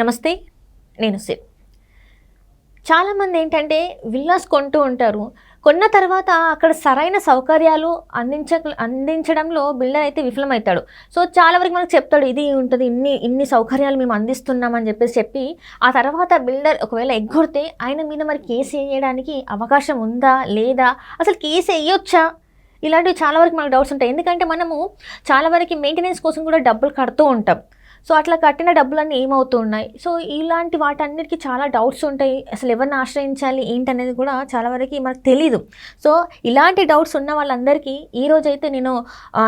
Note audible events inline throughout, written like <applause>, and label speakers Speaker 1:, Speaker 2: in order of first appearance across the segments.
Speaker 1: నమస్తే నేను సిర్ చాలామంది ఏంటంటే విల్లాస్ కొంటూ ఉంటారు. కొన్న తర్వాత అక్కడ సరైన సౌకర్యాలు అందించ అందించడంలో బిల్డర్ అయితే విఫలమవుతాడు. సో చాలా వరకు మనకు చెప్తాడు ఇది ఉంటుంది ఇన్ని ఇన్ని సౌకర్యాలు మేము అందిస్తున్నామని చెప్పేసి చెప్పి ఆ తర్వాత బిల్డర్ ఒకవేళ ఎగ్గొడితే ఆయన మీద మరి కేసు వేయడానికి అవకాశం ఉందా లేదా? అసలు కేసు వేయొచ్చా? ఇలాంటివి చాలా వరకు మనకు డౌట్స్ ఉంటాయి. ఎందుకంటే మనము చాలా వరకు మెయింటెనెన్స్ కోసం కూడా డబ్బులు కడుతూ ఉంటాం. సో అట్లా కట్టిన డబ్బులన్నీ ఏమవుతూ ఉన్నాయి సో ఇలాంటి వాటన్నిటికీ చాలా డౌట్స్ ఉంటాయి. అసలు ఎవరిని ఆశ్రయించాలి? ఏంటనేది కూడా చాలా వరకు మనకు తెలీదు. సో ఇలాంటి డౌట్స్ ఉన్న వాళ్ళందరికీ ఈ రోజైతే నేను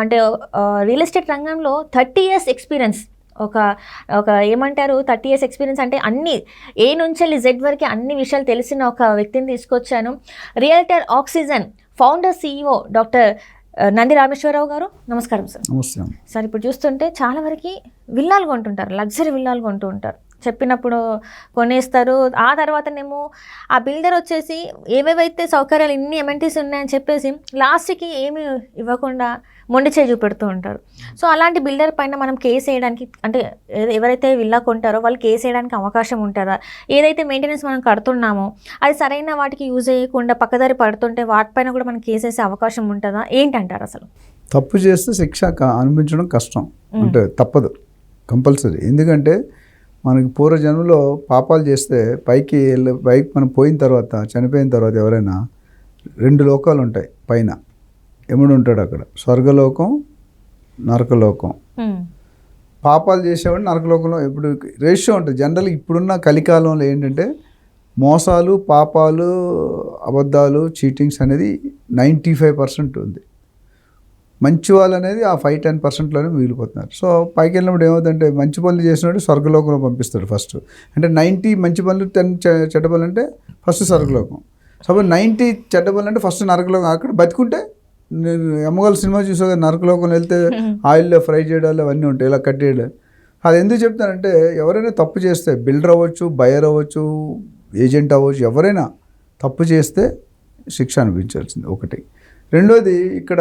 Speaker 1: అంటే రియల్ ఎస్టేట్ రంగంలో థర్టీ ఇయర్స్ ఎక్స్పీరియన్స్ ఒక ఒక ఏమంటారు? థర్టీ ఇయర్స్ ఎక్స్పీరియన్స్ అంటే అన్ని ఏ నుంచి వెళ్ళి జెడ్ వరకు అన్ని విషయాలు తెలిసిన ఒక వ్యక్తిని తీసుకొచ్చాను. Realtor oxygen founder CEO doctor Nandi Rameshwara Rao garu నమస్కారం సార్. సార్ ఇప్పుడు చూస్తుంటే చాలా వరకు విల్లాలు కొంటుంటారు లగ్జరీ విల్లాలు కొంటూ ఉంటారు. చెప్పినప్పుడు కొనేస్తారు. ఆ తర్వాతనేమో ఆ బిల్డర్ వచ్చేసి ఏవేవైతే సౌకర్యాలు ఇన్ని ఎమెంటీస్ ఉన్నాయని చెప్పేసి లాస్ట్కి ఏమి ఇవ్వకుండా మొండి చేయి చూపెడుతూ ఉంటారు. సో అలాంటి బిల్డర్ పైన మనం కేసు వేయడానికి అంటే ఎవ- ఎవరైతే విల్లా కొంటారో వాళ్ళు కేసు వేయడానికి అవకాశం ఉంటుందా? ఏదైతే మెయింటెనెన్స్ మనం కడుతున్నామో అది సరైన వాటికి యూజ్ చేయకుండా పక్కదారి పడుతుంటే వాటిపైన కూడా మనం కేసు వేసే అవకాశం ఉంటుందా? ఏంటంటారు అసలు?
Speaker 2: తప్పు చేస్తే శిక్ష అనిపించడం కష్టం. అంటే తప్పదు. కంపల్సరీ. ఎందుకంటే మనకి పూర్వ జన్మలో పాపాలు చేస్తే పైకి వెళ్ళి పైకి మనం పోయిన తర్వాత చనిపోయిన తర్వాత ఎవరైనా రెండు లోకాలు ఉంటాయి పైన. ఎముడు ఉంటాడు అక్కడ. స్వర్గలోకం నరకలోకం. పాపాలు చేసేవాడు నరకలోకంలో ఇప్పుడు రేషియో ఉంటుంది. జనరల్ ఇప్పుడున్న కలికాలంలో ఏంటంటే మోసాలు పాపాలు అబద్ధాలు చీటింగ్స్ అనేది నైంటీ ఫైవ్ పర్సెంట్ ఉంది. మంచి వాళ్ళు అనేది ఆ ఫైవ్ టెన్ పర్సెంట్లోనే మిగిలిపోతున్నారు. సో పైకి వెళ్ళినప్పుడు ఏమవుతుందంటే మంచి పనులు చేసినప్పుడు స్వర్గలోకంలో పంపిస్తాడు ఫస్ట్. అంటే నైంటీ మంచి పనులు టెన్ చెడ్డ పనులు అంటే ఫస్ట్ స్వర్గలోకం. సపోజ్ నైంటీ చెడ్డ పనులు అంటే ఫస్ట్ నరకలోకం. అక్కడ బతికుంటే నేను ఎమ్మగల సినిమా చూసా కదా, నరకలోకం వెళ్తే <laughs> ఆయిల్లో ఫ్రై చేయడాలు అవన్నీ ఉంటాయి ఇలా కట్టేయడం. అది ఎందుకు చెప్తానంటే ఎవరైనా తప్పు చేస్తే బిల్డర్ అవ్వచ్చు బయర్ అవ్వచ్చు ఏజెంట్ అవ్వచ్చు ఎవరైనా తప్పు చేస్తే శిక్ష అనిపించాల్సింది ఒకటి. రెండోది ఇక్కడ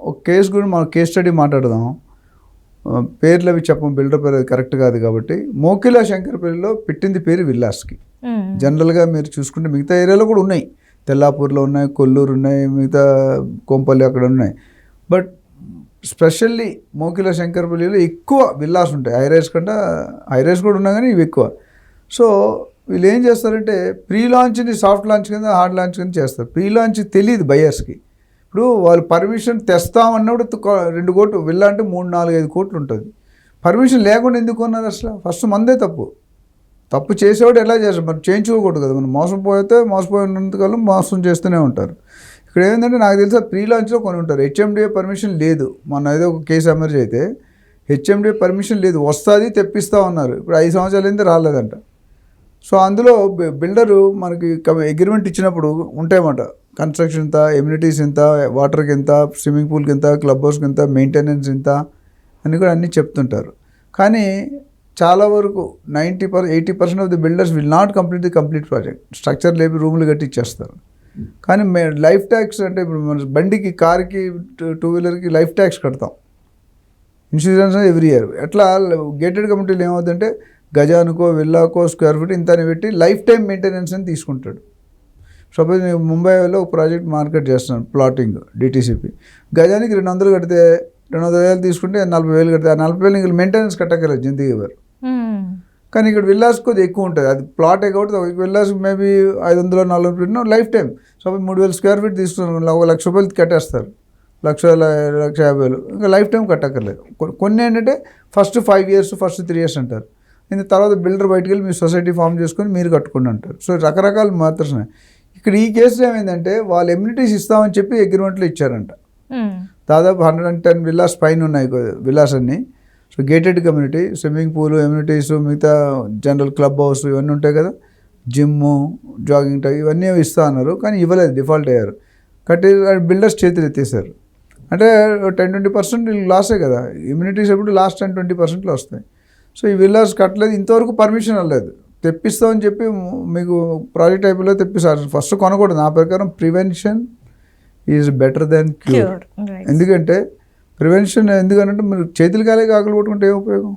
Speaker 2: ఒక కేసు గురించి మనం కేస్ స్టడీ మాట్లాడదాం. పేర్లు అవి చెప్పం బిల్డర్ పేరు అది కరెక్ట్ కాదు కాబట్టి మోకిలా శంకరపల్లిలో పెట్టింది పేరు విల్లాస్కి. జనరల్గా మీరు చూసుకుంటే మిగతా ఏరియాలో కూడా ఉన్నాయి. తెల్లాపూర్లో ఉన్నాయి కొల్లూరు ఉన్నాయి మిగతా కొంపల్లి అక్కడ ఉన్నాయి. బట్ స్పెషల్లీ మోకిల శంకరపల్లిలో ఎక్కువ విల్లాస్ ఉంటాయి. హైరైస్ కంటే హైరైస్ కూడా ఉన్నాయి కానీ ఇవి ఎక్కువ. సో వీళ్ళు ఏం చేస్తారంటే ప్రీ లాంచ్ని సాఫ్ట్ లాంచ్ కింద హార్డ్ లాంచ్ కింద చేస్తారు. ప్రీ లాంచ్ తెలియదు బయర్స్కి. ఇప్పుడు వాళ్ళు పర్మిషన్ తెస్తామన్నప్పుడు రెండు కోట్లు విల్లా అంటే మూడు నాలుగు ఐదు కోట్లు ఉంటుంది. పర్మిషన్ లేకుండా ఎందుకు అన్నారు అసలు? ఫస్ట్ మందే తప్పు. తప్పు చేసేవాడు ఎలా చేస్తాడు మనం చేయించుకోకూడదు కదా. మనం మోసం పోతే మోసపోయినంతకాలం మోసం చేస్తూనే ఉంటారు. ఇక్కడ ఏంటంటే నాకు తెలిసి ప్రీ లాంచ్లో కొని ఉంటారు. హెచ్ఎండిఏ పర్మిషన్ లేదు. మన ఏదో ఒక కేసు ఎమర్జీ అయితే హెచ్ఎండిఏ పర్మిషన్ లేదు. వస్తుంది తెప్పిస్తా ఉన్నారు. ఇప్పుడు ఐదు సంవత్సరాలు అయితే రాలేదంట. సో అందులో బిల్డరు మనకి అగ్రిమెంట్ ఇచ్చినప్పుడు ఉంటాయన్నమాట. కన్స్ట్రక్షన్ ఇంత ఎమ్యూనిటీస్ ఇంత వాటర్కి ఇంత స్విమ్మింగ్ పూల్కి ఇంత క్లబ్ హౌస్కి ఇంత మెయింటెనెన్స్ ఇంత అని కూడా అన్నీ చెప్తుంటారు. కానీ చాలా వరకు ninety per eighty percent of the builders will not complete the complete project. Structure లేపి రూములు కట్టి ఇచ్చేస్తారు. కానీ మే లైఫ్ ట్యాక్స్ అంటే ఇప్పుడు మన బండికి కార్కి టూ వీలర్కి లైఫ్ ట్యాక్స్ కడతాం. Insurance every year. ఎట్లా గేటెడ్ కమిటీలు ఏమవుతుందంటే గజానుకో విల్లాకో స్క్వేర్ ఫీట్ ఇంత అని పెట్టి లైఫ్ టైం మెయింటెనెన్స్ అని తీసుకుంటాడు. సపోజ్ నేను ముంబైలో ఒక ప్రాజెక్ట్ మార్కెట్ చేస్తున్నాను ప్లాటింగ్ డిటీసీపీ గజానికి రెండు వందలు కడితే రెండు వందల వేలు తీసుకుంటే నలభై వేలు కడితే ఆ నలభై వేలు ఇంకా మెయింటెనెన్స్ కట్టగలరు జిందగీ వారు
Speaker 1: ఉమ్.
Speaker 2: కానీ ఇక్కడ విల్లాస్ కొద్దిగా ఎక్కువ ఉంటుంది. అది ప్లాటే కాబట్టి ఒక విల్లాస్ మేబీ ఐదు వందలు నాలుగు వందలు లైఫ్ టైం సపోజ్ మూడు వేలు స్క్వేర్ ఫీట్ తీసుకున్నాను ఒక లక్ష రూపాయలు కట్టేస్తారు. లక్ష లక్ష యాభై వేలు. ఇంకా లైఫ్ టైం కట్టక్కర్లేదు. కొన్ని ఏంటంటే first five years first three years అంటారు. ఇంక తర్వాత బిల్డర్ బయటికి వెళ్ళి మీ సొసైటీ ఫామ్ చేసుకొని మీరు కట్టుకోండి అంటారు. సో రకరకాల మాత్రమే. ఇక్కడ ఈ కేసులో ఏమైందంటే వాళ్ళు ఎమ్యూనిటీస్ ఇస్తామని చెప్పి అగ్రిమెంట్లో ఇచ్చారంట. దాదాపు హండ్రెడ్ అండ్ టెన్ విల్లాస్ పైన ఉన్నాయి విల్లాస్ అన్నీ so gated community swimming pool amenities మిగతా జనరల్ క్లబ్ హౌస్ ఇవన్నీ ఉంటాయి కదా. జిమ్ జాగింగ్ టైం ఇవన్నీ ఇస్తా అన్నారు కానీ ఇవ్వలేదు డిఫాల్ట్ అయ్యారు. కట్టి బిల్డర్స్ చేతులు ఎత్తేసారు అంటే టెన్ ట్వంటీ పర్సెంట్ లాసే కదా. ఇమ్యూనిటీస్ ఎప్పుడు లాస్ట్ టెన్ ట్వంటీ పర్సెంట్లో వస్తాయి. సో ఈ విల్లాస్ కట్టలేదు ఇంతవరకు పర్మిషన్ అవ్వలేదు తెప్పిస్తామని చెప్పి మీకు ప్రాజెక్ట్ అయిపోయిలో తెప్పిస్తారు. ఫస్ట్ కొనకూడదు. నా ప్రకారం prevention is better than cure. ఎందుకంటే ప్రివెన్షన్ ఎందుకంటే మీరు చేతులు కాలే ఆకలి కొట్టుకుంటే ఏం ఉపయోగం?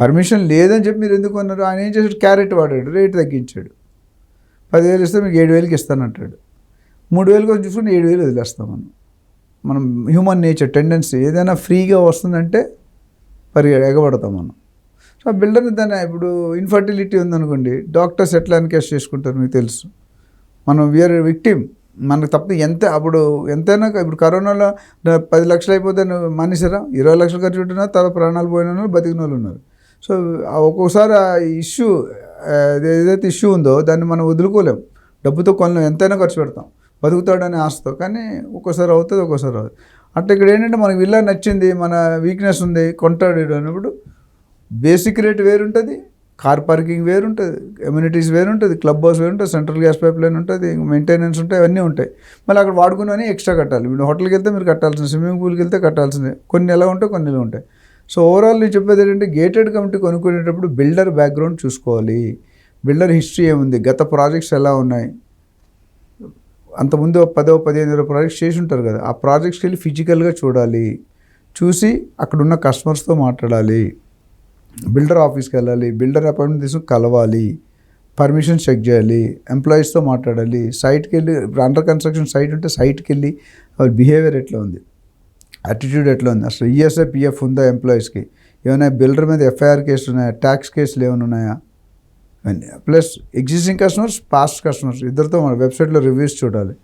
Speaker 2: పర్మిషన్ లేదని చెప్పి మీరు ఎందుకు అన్నారు ఆయన ఏం చేశాడు? క్యారెట్ వాడాడు. రేట్ తగ్గించాడు. పదివేలు ఇస్తే మీకు ఏడు వేలకి ఇస్తానంటాడు. మూడు వేలు కోసం చూసుకుని ఏడు వేలు వదిలేస్తాం మనం. మనం హ్యూమన్ నేచర్ టెండెన్సీ ఏదైనా ఫ్రీగా వస్తుందంటే పరి ఎగబడతాం మనం. సో ఆ బిల్డర్ దాన్ని ఇప్పుడు ఇన్ఫర్టిలిటీ ఉందనుకోండి డాక్టర్స్ ఎట్లా ఎన్కేస్ చేసుకుంటారు మీకు తెలుసు. మనం వీఆర్ విక్టిమ్ మనకు తప్ప ఎంత అప్పుడు ఎంతైనా ఇప్పుడు కరోనాలో పది లక్షలు అయిపోతే నువ్వు మనిషిరా ఇరవై లక్షలు ఖర్చు పెట్టినా తర్వాత ప్రాణాలు పోయిన వాళ్ళు బతికిన వాళ్ళు ఉన్నారు. సో ఒక్కోసారి ఆ ఇష్యూ ఏదైతే ఇష్యూ ఉందో దాన్ని మనం వదులుకోలేం. డబ్బుతో కొనలేం ఎంతైనా ఖర్చు పెడతాం. బతుకుతాడనే ఆశతో. కానీ ఒక్కోసారి అవుతుంది ఒక్కోసారి అవుతుంది అట్లా ఇక్కడ ఏంటంటే మనకి విల్లా నచ్చింది మన వీక్నెస్ ఉంది కొంటాడు అన్నప్పుడు బేసిక్ రేట్ వేరుంటుంది కార్ పార్కింగ్ వేరుంటుంది ఎమ్యూనిటీస్ వేరుంటుంది క్లబ్ హౌస్ వేరుంటుంది సెంట్రల్ గ్యాస్ పైప్ లైన్ ఉంటుంది మెయింటెనెన్స్ ఉంటాయి అవన్నీ ఉంటాయి. మళ్ళీ అక్కడ వాడుకుని ఎక్స్ట్రా కట్టాలి. మీరు హోటల్కి వెళ్తే మీరు కట్టాల్సింది స్విమ్మింగ్ పూల్కి వెళ్తే కట్టాల్సిందే. కొన్ని ఎలా ఉంటాయి కొన్ని ఎలా ఉంటాయి. సో ఓవరాల్ నేను చెప్పేది ఏంటంటే గేటెడ్ కమిటీ కొనుక్కునేటప్పుడు బిల్డర్ బ్యాక్గ్రౌండ్ చూసుకోవాలి. బిల్డర్ హిస్టరీ ఏముంది? గత ప్రాజెక్ట్స్ ఎలా ఉన్నాయి? అంతకుముందు పదో పదిహేను ఇరవై ప్రాజెక్ట్స్ చేసి ఉంటారు కదా. ఆ ప్రాజెక్ట్స్కి వెళ్ళి ఫిజికల్గా చూడాలి. చూసి అక్కడున్న కస్టమర్స్తో మాట్లాడాలి. బిల్డర్ ఆఫీస్కి వెళ్ళాలి బిల్డర్ అపాయింట్మెంట్ తీసుకుని కలవాలి పర్మిషన్ చెక్ చేయాలి ఎంప్లాయీస్తో మాట్లాడాలి సైట్కి వెళ్ళి ఇప్పుడు అండర్ కన్స్ట్రక్షన్ సైట్ ఉంటే సైట్కి వెళ్ళి వాళ్ళ బిహేవియర్ ఎట్లా ఉంది యాటిట్యూడ్ ఎట్లా ఉంది అసలు ఈఎస్ఏ ఈఎస్ఐ పిఎఫ్ ఉందా ఎంప్లాయీస్కి? ఏమైనా బిల్డర్ మీద ఎఫ్ఐఆర్ కేసులు ఉన్నాయా? ట్యాక్స్ కేసులు ఏమైనా ఉన్నాయా? ఇవన్నీ. Plus existing customers past customers ఇద్దరితో మన వెబ్సైట్లో రివ్యూస్ చూడాలి.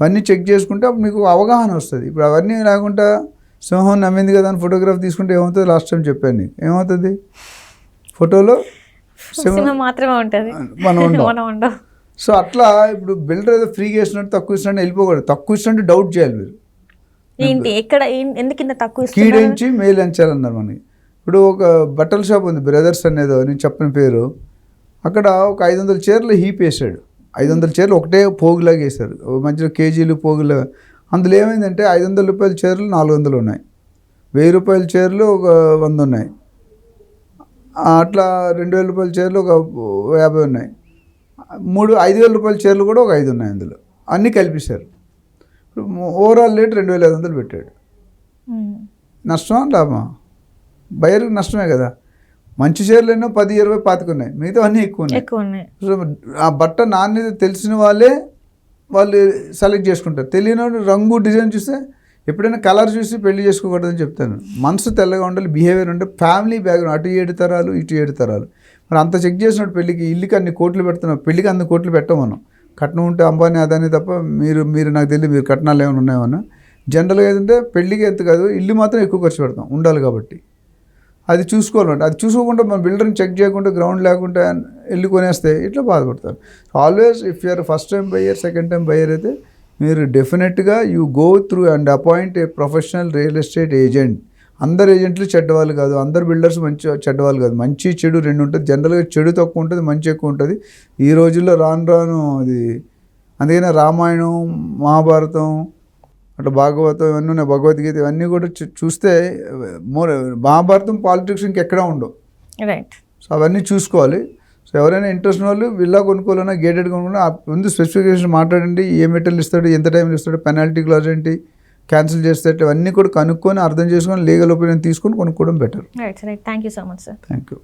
Speaker 2: అవన్నీ చెక్ చేసుకుంటే అప్పుడు మీకు అవగాహన వస్తుంది. ఇప్పుడు అవన్నీ లేకుండా సింహం నమ్మింది కదా అని ఫోటోగ్రాఫ్ తీసుకుంటే ఏమవుతుంది? లాస్ట్ టైం చెప్పాను నీకు. ఏమవుతుంది? ఫోటోలో సింహం
Speaker 1: మాత్రమే ఉంటుంది. <laughs>
Speaker 2: మనం ఉండం. సో అట్లా ఇప్పుడు బిల్డర్ ఏదో ఫ్రీగా ఇస్తున్నట్టు తక్కువ ఇస్తున్నట్టు వెళ్ళిపోకూడదు. తక్కువ ఇస్తున్నట్టు డౌట్ చేయాలి మీరు.
Speaker 1: ఏంటి? ఎక్కడ ఎందుకు ఇంత తక్కువ
Speaker 2: కీడించి మేలు ఎంచాలన్నారు మనకి. ఇప్పుడు ఒక బట్టల షాప్ ఉంది బ్రదర్స్ అనేదో నేను చెప్పిన పేరు. అక్కడ ఒక ఐదు వందల చీరలు హీప్ వేసాడు. ఐదు వందల చీరలు ఒకటే పోగులాగా వేశారు మధ్యలో కేజీలు పోగులు అందులో ఏమైందంటే ఐదు వందల రూపాయల చీరలు నాలుగు వందలు ఉన్నాయి. వెయ్యి రూపాయల చీరలు ఒక వంద ఉన్నాయి. అట్లా రెండు వేల రూపాయల చీరలు ఒక యాభై ఉన్నాయి. మూడు ఐదు వేల రూపాయల చీరలు కూడా ఒక ఐదు ఉన్నాయి అందులో. అన్నీ ఇప్పుడు ఓవరాల్ రేట్ రెండు వేల ఐదు వందలు పెట్టాడు. నష్టమా లాభమా? బయర్కి నష్టమే కదా. మంచి చీరలు ఎన్నో పది ఇరవై పాతికున్నాయి మిగతా అన్నీ ఎక్కువ ఉన్నాయి. ఆ బట్ట నాణ్యత తెలిసిన వాళ్ళే వాళ్ళు సెలెక్ట్ చేసుకుంటారు. తెలియని వాళ్ళు రంగు డిజైన్ చూస్తే ఎప్పుడైనా కలర్ చూసి పెళ్ళి చేసుకోకూడదని చెప్తాను. మనసు తెల్లగా ఉండాలి బిహేవియర్ ఉంటే ఫ్యామిలీ బ్యాక్గ్రౌండ్ అటు ఏడు తరాలు ఇటు ఏడు తరాలు. మరి అంత చెక్ చేసినట్టు పెళ్ళికి ఇల్లుకి అన్ని కోట్లు పెడుతున్నాం పెళ్ళికి అన్ని కోట్లు పెట్టాం మనం. కట్నం ఉంటే అంబానీ అదాని తప్ప మీరు మీరు నాకు తెలియదు మీరు కట్నాలు ఏమైనా ఉన్నాయో జనరల్గా ఏంటంటే పెళ్ళికి ఎంత కాదు ఇల్లు మాత్రం ఎక్కువ ఖర్చు పెడతాం ఉండాలి కాబట్టి. అది చూసుకోవాలంటే. అది చూసుకోకుండా మన బిల్డర్ని చెక్ చేయకుండా గ్రౌండ్ లేకుండా వెళ్ళి కొనేస్తే ఇట్లా బాధపడతారు. Always if you're first time buyer second time buyer అయితే మీరు డెఫినెట్గా you go through and appoint a professional real estate agent అందరు ఏజెంట్లు చెడ్డవాళ్ళు కాదు. అందరు బిల్డర్స్ మంచి చెడ్డవాళ్ళు కాదు. మంచి చెడు రెండు ఉంటుంది. జనరల్గా చెడు తక్కువ ఉంటుంది మంచి ఎక్కువ ఉంటుంది. ఈ రోజుల్లో రాను రాను అది అందుకనే రామాయణం మహాభారతం అట్లా భాగవతం ఇవన్నీ ఉన్నాయి భగవద్గీత ఇవన్నీ కూడా చూస్తే మోర్ మహాభారతం పాలిటిక్స్ ఇంకెక్కడా ఉండవు.
Speaker 1: రైట్
Speaker 2: సో అవన్నీ చూసుకోవాలి. సో ఎవరైనా ఇంట్రెస్ట్ వాళ్ళు విల్లా కొనుక్కోవాలన్నా గేటెడ్ కొనుక్కున్నా ముందు స్పెసిఫికేషన్ మాట్లాడండి ఏ మెటీరియల్ ఇస్తాడు ఎంత టైంలో ఇస్తాడు పెనాల్టీ క్లాజ్ ఏంటి క్యాన్సిల్ చేస్తే ఇవన్నీ కూడా కనుక్కొని అర్థం చేసుకొని లీగల్ ఒపీనియన్ తీసుకొని కొనుక్కోవడం better
Speaker 1: right right thank you so much sir
Speaker 2: thank you